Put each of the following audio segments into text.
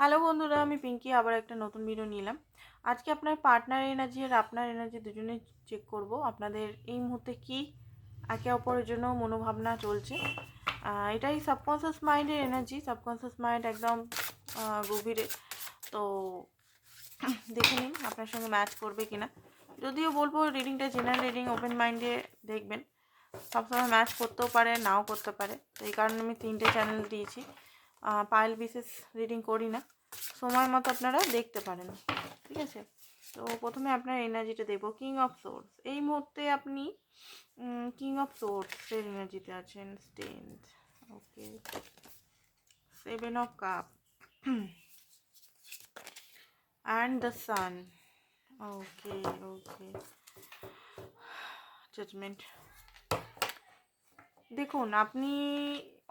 Hello বন্ধুরা, আমি পিঙ্কি আবার একটা নতুন ভিডিও নিলাম। আজকে আপনার পার্টনার এনার্জি আর আপনার এনার্জি দুজনে চেক করব, আপনাদের এই মুহূর্তে কি একে অপরের জন্য মনোভাবনা চলছে। এটাই সাবকনসিয়াস মাইন্ডের এনার্জি সাবকনসিয়াস মাইন্ড একদম গভীরে। তো, দেখে নিন আপনার সঙ্গে ম্যাচ করবে কিনা। যদিও বলব রিডিংটা জেনারেল রিডিং ওপেন মাইন্ডে দেখবেন। সবসময় ম্যাচ করতেও পারে, নাও করতে পারে। তো এই কারণে আমি তিনটে চ্যানেল দিয়েছি। পাইল বিশেষ রিডিং করি না। সময় মতো আপনারা দেখতে পারেন, ঠিক আছে? তো প্রথমে আপনার এনার্জিটা দেখব কিং অফ সোর্স এই মুহূর্তে আপনি কিং অফ সোর্সের এনার্জিতে আছেন strength okay seven of cup and the sun okay okay judgement দেখুন, আপনি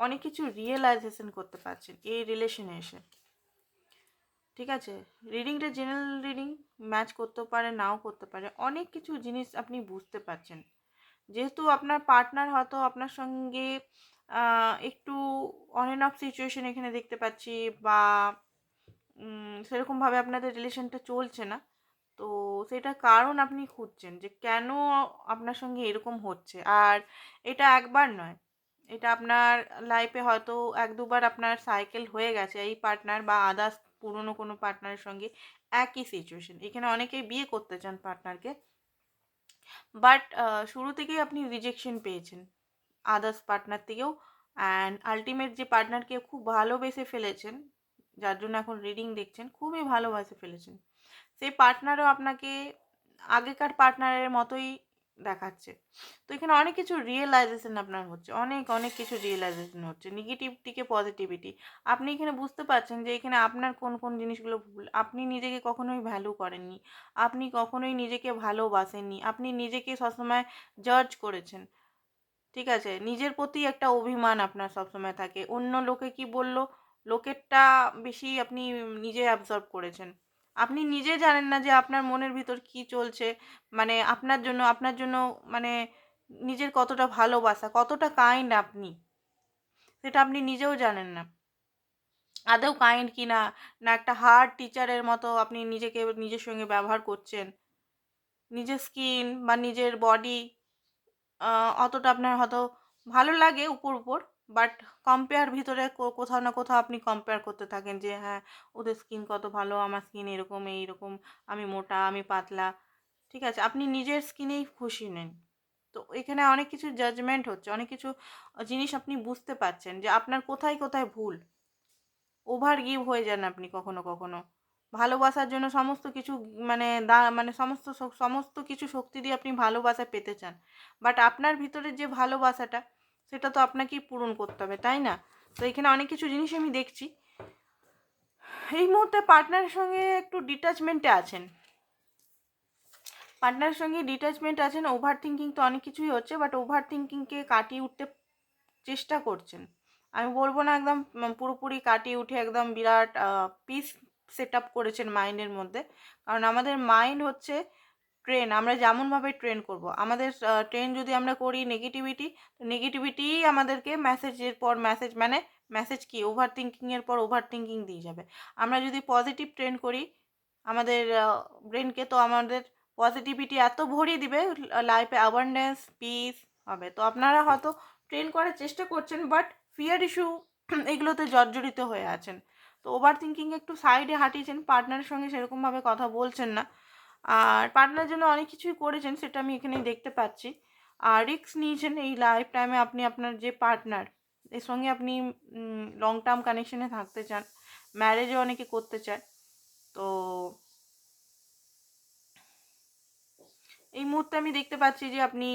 অনেক কিছু রিয়েলাইজেশন করতে পারছেন এই রিলেশনে এসে। ঠিক আছে? রিডিংটা জেনারেল রিডিং ম্যাচ করতেও পারে, নাও করতে পারে, অনেক কিছু জিনিস আপনি বুঝতে পারছেন। যেহেতু আপনার পার্টনার হয়তো আপনার সঙ্গে একটু অন অ্যান্ড অফ সিচুয়েশন এখানে দেখতে পাচ্ছি বা সেরকমভাবে আপনাদের রিলেশনটা চলছে না। সেটা কারণ আপনি খুঁজছেন যে কেন আপনার সঙ্গে এরকম হচ্ছে? আর এটা একবার নয়। এটা আপনার লাইফে হয়তো এক দুবার আপনার সাইকেল হয়ে গেছে, এই পার্টনার বা আদার্স পুরনো কোনো পার্টনারের সঙ্গে একই সিচুয়েশন এখানে অনেকেই বিয়ে করতে চান পার্টনারকে বাট শুরু থেকেই আপনি রিজেকশন পেয়েছেন আদার্স পার্টনার থেকেও। অ্যান্ড আলটিমেট যে পার্টনারকে খুব ভালোবেসে ফেলেছেন, যার জন্য এখন রিডিং দেখছেন, খুবই ভালোবাসে ফেলেছেন। সেই পার্টনারও আপনাকে আগেকার পার্টনারের মতোই দেখাচ্ছে। তো এখানে অনেক কিছু রিয়েলাইজেশন আপনার হচ্ছে, অনেক অনেক কিছু রিয়েলাইজেশন হচ্ছে নেগেটিভ থেকে পজিটিভিটি আপনি এখানে বুঝতে পারছেন যে এখানে আপনার কোন কোন জিনিসগুলো ভুল, আপনি নিজেকে কখনোই ভ্যালু করেননি, আপনি কখনোই নিজেকে ভালোবাসেননি, আপনি নিজেকে সবসময় জাজ করেছেন। ঠিক আছে? নিজের প্রতি একটা অভিমান আপনার সবসময় থাকে। অন্য লোকে কি বলল? লোকেরটা বেশি আপনি নিজে অ্যাবজর্ব করেছেন। আপনি নিজে জানেন না যে আপনার মনের ভিতর কি চলছে? মানে আপনার জন্য আপনার জন্য মানে নিজের কতটা ভালোবাসা, কতটা কাইন্ড আপনি? সেটা আপনি নিজেও জানেন না। আদৌ কাইন্ড কি না? না একটা হার্ড টিচারের মতো আপনি নিজেকে, নিজের সঙ্গে ব্যবহার করছেন? নিজের স্কিন বা নিজের বডি অতটা আপনার হয়তো ভালো লাগে উপর উপর বাট কম্পেয়ার ভিতরে কোথাও না কোথাও আপনি কম্পেয়ার করতে থাকেন যে হ্যাঁ ওদের স্কিন কত ভালো, আমার স্কিন এরকম, এইরকম, আমি মোটা, আমি পাতলা। ঠিক আছে? আপনি নিজের স্কিনেই খুশি নেন। তো এখানে অনেক কিছু জাজমেন্ট হচ্ছে। অনেক কিছু জিনিস আপনি বুঝতে পারছেন যে, আপনার কোথায় কোথায় ভুল। ওভার গিভ হয়ে যান আপনি কখনো কখনো। ভালোবাসার জন্য সমস্ত কিছু মানে দা মানে সমস্ত সমস্ত কিছু শক্তি দিয়ে আপনি ভালোবাসা পেতে চান। বাট আপনার ভিতরে যে ভালোবাসাটা সেটা তো আপনাকেই পূরণ করতে হবে, তাই না? তো এখানে অনেক কিছু জিনিস আমি দেখছি। এই মুহূর্তে পার্টনারের সঙ্গে একটু ডিটাচমেন্টে আছেন। পার্টনারের সঙ্গে ডিটাচমেন্ট আছেন ওভার থিঙ্কিং তো অনেক কিছুই হচ্ছে বাট ওভার থিঙ্কিংকে কাটিয়ে উঠতে চেষ্টা করছেন। আমি বলব না একদম পুরোপুরি কাটিয়ে উঠে একদম বিরাট পিস সেট আপ করেছেন মাইন্ডের মধ্যে। কারণ আমাদের মাইন্ড হচ্ছে ট্রেন আমরা যেমনভাবে ট্রেন করব। আমাদের ট্রেন যদি আমরা করি নেগেটিভিটি নেগেটিভিটি আমাদেরকে মেসেজের পর মেসেজ মানে মেসেজ কি? ওভার থিঙ্কিংয়ের পর ওভার থিঙ্কিং দিয়ে যাবে। আমরা যদি পজিটিভ ট্রেন করি, আমাদের ব্রেনকে তো আমাদের পজিটিভিটি এত ভরিয়ে দিবে লাইফে অ্যাওয়ারনেস পিস হবে। তো আপনারা হয়তো ট্রেন করার চেষ্টা করছেন বাট ফিয়ার ইস্যু এগুলোতে জর্জরিত হয়ে আছেন। তো ওভার থিঙ্কিং একটু সাইডে হাঁটিয়েছেন পার্টনারের সঙ্গে সেরকমভাবে কথা বলছেন না। আর পার্টনার জন্য অনেক কিছুই করেছেন, সেটা আমি এখানেই দেখতে পাচ্ছি। আর রিস্ক নিয়েছেন এই লাইফ টাইমে আপনি আপনার যে পার্টনার, এর সঙ্গে আপনি লং টার্ম কানেকশনে থাকতে চান ম্যারেজও অনেকে করতে চায়। তো এই মুহূর্তে আমি দেখতে পাচ্ছি যে আপনি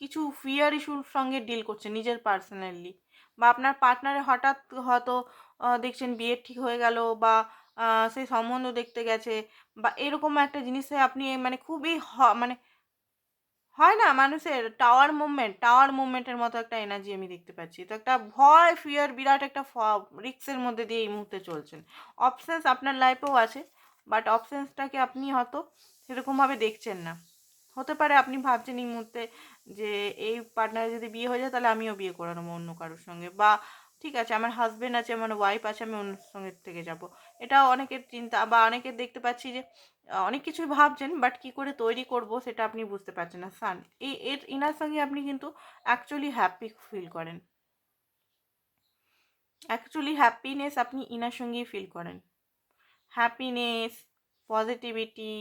কিছু ফিয়ার ইস্যুর সঙ্গে ডিল করছেন নিজের পার্সোনালি বা আপনার পার্টনারে হঠাৎ হয়তো দেখছেন বিয়ে ঠিক হয়ে গেল বা সেই সম্বন্ধ দেখতে গেছে বা এরকম একটা জিনিসে আপনি মানে খুবই মানে হয় না? মানুষের টাওয়ার মুভমেন্ট টাওয়ার মুভমেন্টের মতো একটা এনার্জি আমি দেখতে পাচ্ছি। তো একটা ভয় ফিয়ার বিরাট একটা রিক্সের মধ্যে দিয়ে এই মুহূর্তে চলছেন। অপশানস আপনার লাইফেও আছে বাট অপশানসটাকে আপনি হয়তো সেরকমভাবে দেখছেন না। হতে পারে আপনি ভাবছেন এই মুহূর্তে যে, এই পার্টনারে যদি বিয়ে হয়ে যায়, তাহলে আমিও বিয়ে করে নেব অন্য কারোর সঙ্গে বা ঠিক আছে, আমার হাজব্যান্ড আছে, আমার ওয়াইফ আছে, আমি অন্য সঙ্গে থেকে যাব। এটা অনেকের চিন্তা বা অনেকের দেখতে পাচ্ছি যে অনেক কিছুই ভাবছেন, বাট কি করে তৈরি করব সেটা আপনি বুঝতে পারছেন না। সান এই এর, ইনার সঙ্গে আপনি কিন্তু অ্যাকচুয়ালি হ্যাপি ফিল করেন। অ্যাকচুয়ালি হ্যাপিনেস আপনি ইনার সঙ্গেই ফিল করেন। হ্যাপিনেস পজিটিভিটি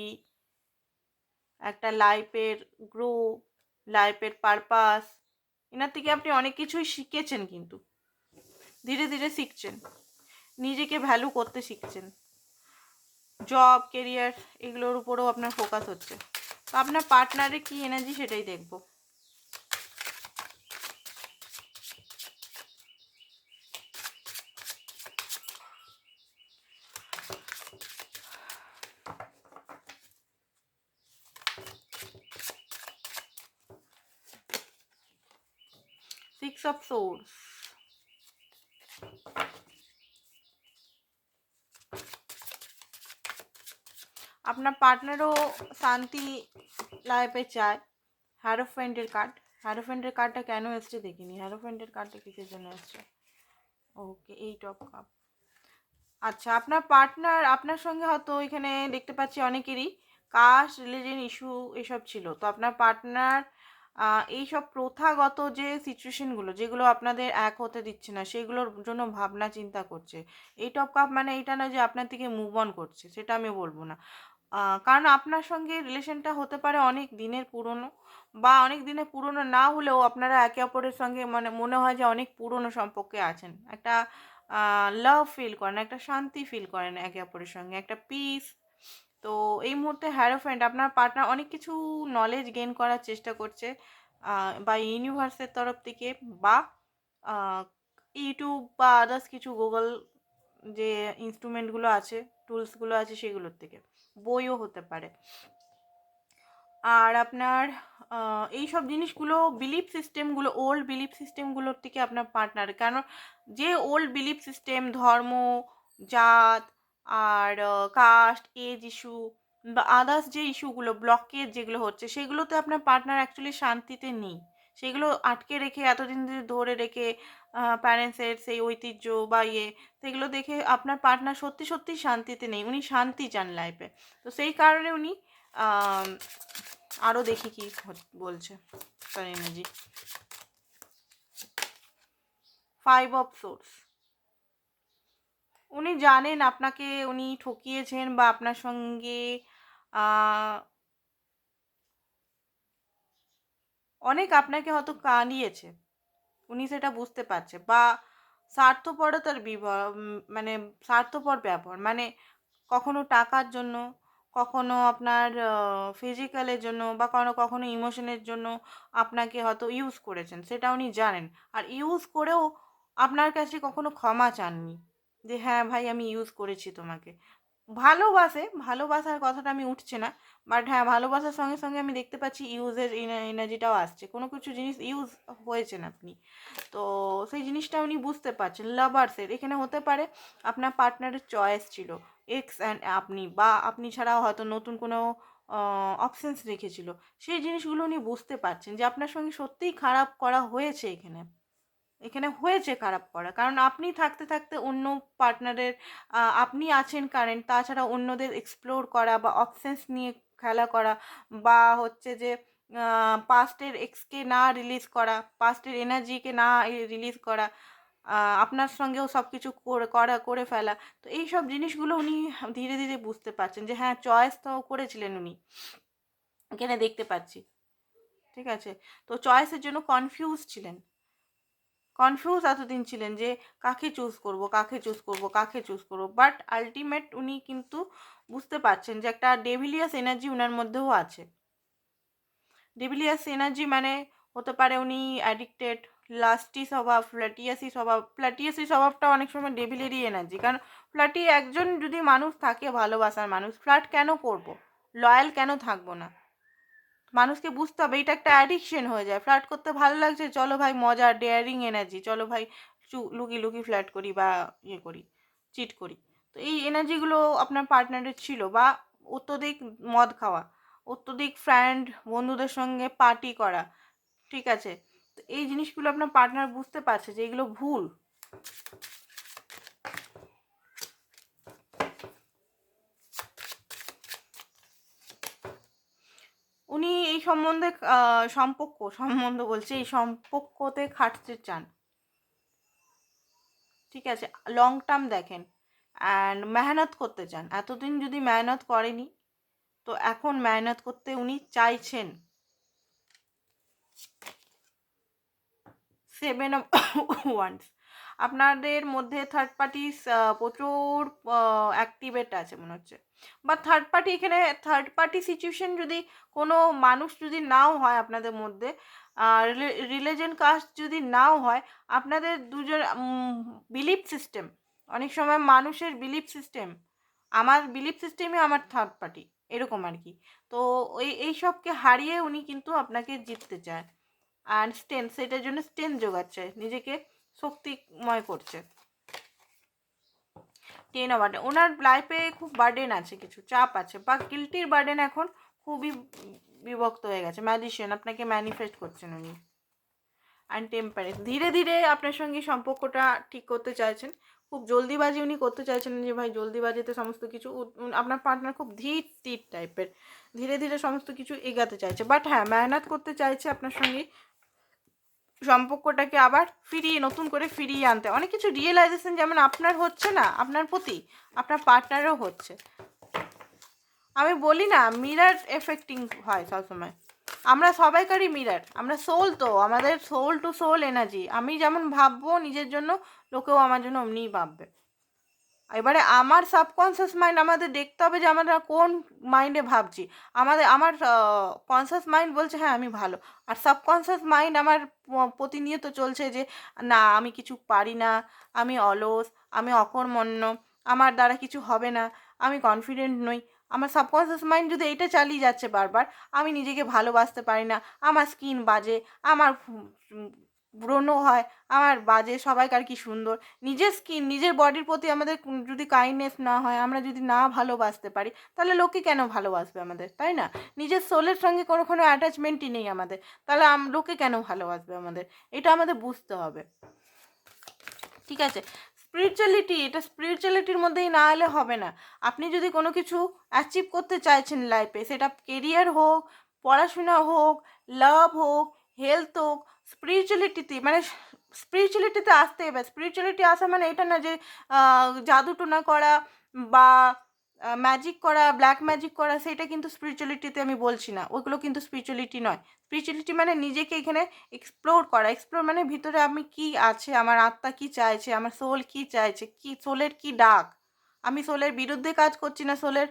একটা লাইফের গ্রো লাইফের পারপাস এনার থেকে আপনি অনেক কিছুই শিখেছেন কিন্তু। ধীরে ধীরে শিখছেন। নিজেকে ভ্যালু করতে শিখছেন। জব কেরিয়ার এগুলোর উপরেও আপনার ফোকাস হচ্ছে। তো আপনার পার্টনারে কি এনার্জি সেটাই দেখব। সিক্স অফ সোর্স আপনার পার্টনারও শান্তি লাইফে চায় হ্যারোফ্রেন্ডের কার্ড হ্যারোফ্রেন্ডের কার্ডটা কেন এসছে দেখিনি হ্যারোফ্রেন্ডের কার্ডটা কিসের জন্য এসছে ওকে এই টপ কাপ আচ্ছা আপনার পার্টনার আপনার সঙ্গে হয়তো এখানে দেখতে পাচ্ছি অনেকেরই কাস্ট রিলিজিয়ন ইস্যু এসব ছিল তো আপনার পার্টনার এইসব প্রথাগত যে সিচুয়েশনগুলো যেগুলো আপনাদের এক হতে দিচ্ছে না সেগুলোর জন্য ভাবনা চিন্তা করছে এই টপ কাপ মানে এটা না যে আপনার থেকে মুভ অন করছে সেটা আমি বলব না কারণ আপনার সঙ্গে রিলেশনটা হতে পারে অনেক দিনের পুরনো বা অনেক দিনের পুরনো না হলেও আপনারা একে অপরের সঙ্গে মানে মনে হয় যে অনেক পুরনো সম্পর্কে আছেন। একটা লাভ ফিল করেন, একটা শান্তি ফিল করেন একে অপরের সঙ্গে, একটা পিস তো এই মুহূর্তে হ্যারোফ্রেন্ড আপনার পার্টনার অনেক কিছু নলেজ গেইন করার চেষ্টা করছে বা ইউনিভার্সের তরফ থেকে বা ইউটিউব বা আদার্স কিছু গুগল যে ইনস্ট্রুমেন্টগুলো আছে টুলসগুলো আছে সেগুলোর থেকে। বইও হতে পারে। আর আপনার এই সব জিনিসগুলো বিলিফ সিস্টেমগুলো ওল্ড বিলিফ সিস্টেমগুলোর থেকে আপনার পার্টনার কেন যে ওল্ড বিলিফ সিস্টেম ধর্ম, জাত, আর কাস্ট এজ ইস্যু বা আদার্স যে ইস্যুগুলো ব্লকেজ যেগুলো হচ্ছে, সেগুলোতে আপনার পার্টনার অ্যাকচুয়ালি শান্তিতে নেই। সেগুলো আটকে রেখে, এতদিন ধরে ধরে রেখে প্যারেন্টসের সেই ঐতিহ্য বা ইয়ে সেগুলো দেখে আপনার পার্টনার সত্যি সত্যি শান্তিতে নেই। উনি শান্তি চান লাইফে তো সেই কারণে উনি আরও দেখি কি বলছে। তার এনার্জি ফাইভ অফ সোর্স উনি জানেন আপনাকে উনি ঠকিয়েছেন বা আপনার সঙ্গে অনেক আপনাকে হয়তো কাঁদিয়েছে। উনি সেটা বুঝতে পারছে বা স্বার্থপরতার বিবাহ মানে স্বার্থপর ব্যবহার। মানে কখনো টাকার জন্য, কখনো আপনার ফিজিক্যালের জন্য বা কোনো কখনো ইমোশনের জন্য আপনাকে হয়তো ইউজ করেছেন, সেটা উনি জানেন। আর ইউজ করেও আপনার কাছে কখনো ক্ষমা চাননি যে হ্যাঁ ভাই, আমি ইউজ করেছি তোমাকে। ভালোবাসে, ভালোবাসার কথাটা আমি উঠছে না বাট হ্যাঁ ভালোবাসার সঙ্গে সঙ্গে আমি দেখতে পাচ্ছি ইউজের এনার্জিটাও আসছে। কোনো কিছু জিনিস ইউজ হয়েছেন আপনি। তো সেই জিনিসটা উনি বুঝতে পারছেন। লাভার্সের এখানে হতে পারে আপনার পার্টনারের চয়েস ছিল এক্স অ্যান্ড আপনি, বা আপনি ছাড়াও হয়তো নতুন কোনো অপশানস রেখেছিল। সেই জিনিসগুলো উনি বুঝতে পারছেন যে আপনার সঙ্গে সত্যিই খারাপ করা হয়েছে এখানে। এখানে হয়েছে খারাপ করা। কারণ আপনি থাকতে থাকতে অন্য পার্টনারের আপনি আছেন কারেন্ট তাছাড়া অন্যদের এক্সপ্লোর করা বা অপশানস নিয়ে খেলা করা বা হচ্ছে যে পাস্টের এক্সকে না রিলিজ করা পাস্টের এনার্জিকে না রিলিজ করা আপনার সঙ্গেও সব কিছু করে, করা, করে ফেলা। তো এই সব জিনিসগুলো উনি ধীরে ধীরে বুঝতে পারছেন যে হ্যাঁ চয়েস তো করেছিলেন উনি। এখানে দেখতে পাচ্ছি। ঠিক আছে? তো চয়েসের জন্য কনফিউজ ছিলেন। কনফিউজ এতদিন ছিলেন যে কাকে চুজ করব, কাকে চুজ করব, কাকে চুজ করব। বাট আলটিমেট উনি কিন্তু বুঝতে পারছেন যে একটা ডেভিলিয়াস এনার্জি উনার মধ্যেও আছে। ডেভিলিয়াস এনার্জি মানে হতে পারে উনি অ্যাডিক্টেড লাস্টি স্বভাব ফ্ল্যাটিয়াসি স্বভাব। ফ্ল্যাটিয়াসি স্বভাবটা অনেক সময় ডেভিলেরই এনার্জি কারণ ফ্ল্যাটি একজন যদি মানুষ থাকে, ভালোবাসার মানুষ ফ্ল্যাট কেন করব? লয়াল কেন থাকব না? মানুষকে বুঝতে হবে, এটা একটা অ্যাডিকশন হয়ে যায়। ফ্ল্যাট করতে ভালো লাগছে, চলো ভাই মজা ডেয়ারিং এনার্জি চলো ভাই লুকি লুকি ফ্ল্যাট করি বা ইয়ে করি চিট করি। তো এই এনার্জিগুলো আপনার পার্টনারের ছিল বা অত্যধিক মদ খাওয়া, অত্যধিক ফ্রেন্ড বন্ধুদের সঙ্গে পার্টি করা, ঠিক আছে? তো এই জিনিসগুলো আপনার পার্টনার বুঝতে পারছে যে এগুলো ভুল। সম্বন্ধে সম্পর্ক, সম্বন্ধ বলছে, এই সম্পর্কতে খাটতে চান। ঠিক আছে লং টার্ম দেখেন অ্যান্ড মেহনত করতে চান। এতদিন যদি মেহনত করেনি, তো এখন মেহনত করতে উনি চাইছেন। সেভেন অফ ওয়ান্স আপনাদের মধ্যে থার্ড পার্টি প্রচুর অ্যাক্টিভেট আছে মনে হচ্ছে। বা থার্ড পার্টি এখানে থার্ড পার্টি সিচুয়েশন যদি কোনো মানুষ যদি নাও হয় আপনাদের মধ্যে রিলিজন কাস্ট যদি নাও হয়, আপনাদের দুজন বিলিফ সিস্টেম অনেক সময় মানুষের বিলিফ সিস্টেম আমার বিলিফ সিস্টেমে আমার থার্ড পার্টি এরকম আর কি। তো ওই এই সবকে হারিয়ে উনি কিন্তু আপনাকে জিততে চায়। আর স্ট্রেন্থ সেটার জন্য স্ট্রেন্থ যোগাচ্ছে। নিজেকে শক্তিময় করছে। টেন অফ বার্ডেন ওনার লাইফে খুব বার্ডেন আছে, কিছু চাপ আছে, বা গিল্টির বার্ডেন এখন খুবই বিভক্ত হয়ে গেছে। ম্যাজিশিয়ান আপনাকে ম্যানিফেস্ট করছেন উনি। অ্যান্ড টেম্পারেট ধীরে ধীরে আপনার সঙ্গে সম্পর্কটা ঠিক করতে চাইছেন। খুব জলদিবাজি উনি করতে চাইছেন যে, ভাই, জলদিবাজিতে সমস্ত কিছু আপনার পার্টনার খুব ধীর তীর টাইপের ধীরে ধীরে সমস্ত কিছু এগাতে চাইছে। বাট হ্যাঁ মেহনত করতে চাইছে আপনার সঙ্গে সম্পর্কটাকে আবার ফিরিয়ে, নতুন করে ফিরিয়ে আনতে। অনেক কিছু রিয়েলাইজেশন যেমন আপনার হচ্ছে না, আপনার প্রতি, আপনার পার্টনারও হচ্ছে। আমি বলি না মিরার এফেক্টিং হয় সবসময়। আমরা সবাইকারই মিরার আমরা সোল তো, আমাদের সোল টু সোল এনার্জি আমি যেমন ভাববো নিজের জন্য, লোকেও আমার জন্য অমনিই ভাববে। এবারে আমার সাবকনসিয়াস মাইন্ড আমাদের দেখতে হবে যে আমরা কোন মাইন্ডে ভাবছি। আমাদের, আমার কনসিয়াস মাইন্ড বলছে হ্যাঁ আমি ভালো। আর সাবকনসিয়াস মাইন্ড আমার প্রতিনিয়ত চলছে যে, না, আমি কিছু পারি না, আমি অলস, আমি অকর্মণ্য, আমার দ্বারা কিছু হবে না, আমি কনফিডেন্ট নই। আমার সাবকনসিয়াস মাইন্ড যদি এটা চালিয়ে যাচ্ছে বারবার, আমি নিজেকে ভালোবাসতে পারি না, আমার স্কিন বাজে, আমার ব্রণ হয়, আমার বাজে, সবাইকার কি সুন্দর। নিজের স্কিন নিজের বডির প্রতি আমাদের যদি কাইন্ডনেস না হয়, আমরা যদি না ভালোবাসতে পারি, তাহলে লোকে কেন ভালোবাসবে আমাদের, তাই না? নিজের সোলের সঙ্গে কোনো কোনো অ্যাটাচমেন্টই নেই আমাদের, তাহলে লোকে কেন ভালোবাসবে আমাদের? এটা আমাদের বুঝতে হবে। ঠিক আছে? স্পিরিচুয়ালিটি এটা স্পিরিচুয়ালিটির মধ্যেই না এলে হবে না। আপনি যদি কোনো কিছু অ্যাচিভ করতে চাইছেন লাইফে সেটা কেরিয়ার হোক, পড়াশোনা হোক লাভ হোক হেলথ হোক স্পিরিচুয়ালিটিতে মানে স্পিরিচুয়ালিটিতে আসতে হবে। স্পিরিচুয়ালিটি আসা মানে এটা না যে আহ, জাদু টোনা করা বা ম্যাজিক করা ব্ল্যাক ম্যাজিক করা সেটা কিন্তু স্পিরিচুয়ালিটিতে আমি বলছি না। ওইগুলো কিন্তু স্পিরিচুয়ালিটি নয়। স্পিরিচুয়ালিটি মানে নিজেকে এখানে এক্সপ্লোর করা। এক্সপ্লোর মানে ভিতরে আমি কি আছে আমার আত্মা কি চাইছে আমার সোল কি চাইছে কি সোলের কি ডাক? আমি সোলের বিরুদ্ধে কাজ করছি না সোলের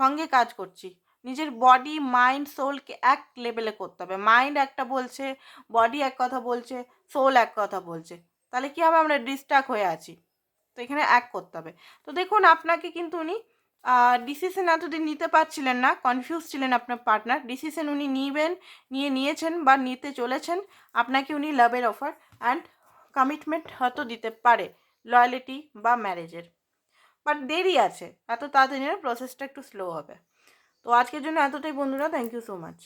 সঙ্গে কাজ করছি? নিজের বডি মাইন্ড সোলকে এক লেভেলে করতে হবে। মাইন্ড একটা বলছে বডি এক কথা বলছে সোল এক কথা বলছে। তাহলে কি হবে? আমরা ডিস্ট্রাক্ট হয়ে আছি। তো এখানে এক করতে হবে। তো দেখুন, আপনাকে কিন্তু উনি ডিসিশন এতদিন নিতে পারছিলেন না কনফিউজ ছিলেন আপনার পার্টনার ডিসিশন উনি নিবেন, নিয়ে নিয়েছেন বা নিতে চলেছেন, আপনাকে উনি লাভের অফার অ্যান্ড কমিটমেন্ট হয়তো দিতে পারে লয়ালিটি বা ম্যারেজের বাট দেরি আছে, এত তাড়াতাড়ি প্রসেসটা একটু স্লো হবে। তো আজকের জন্য এতটাই বন্ধুরা থ্যাংক ইউ সো মাচ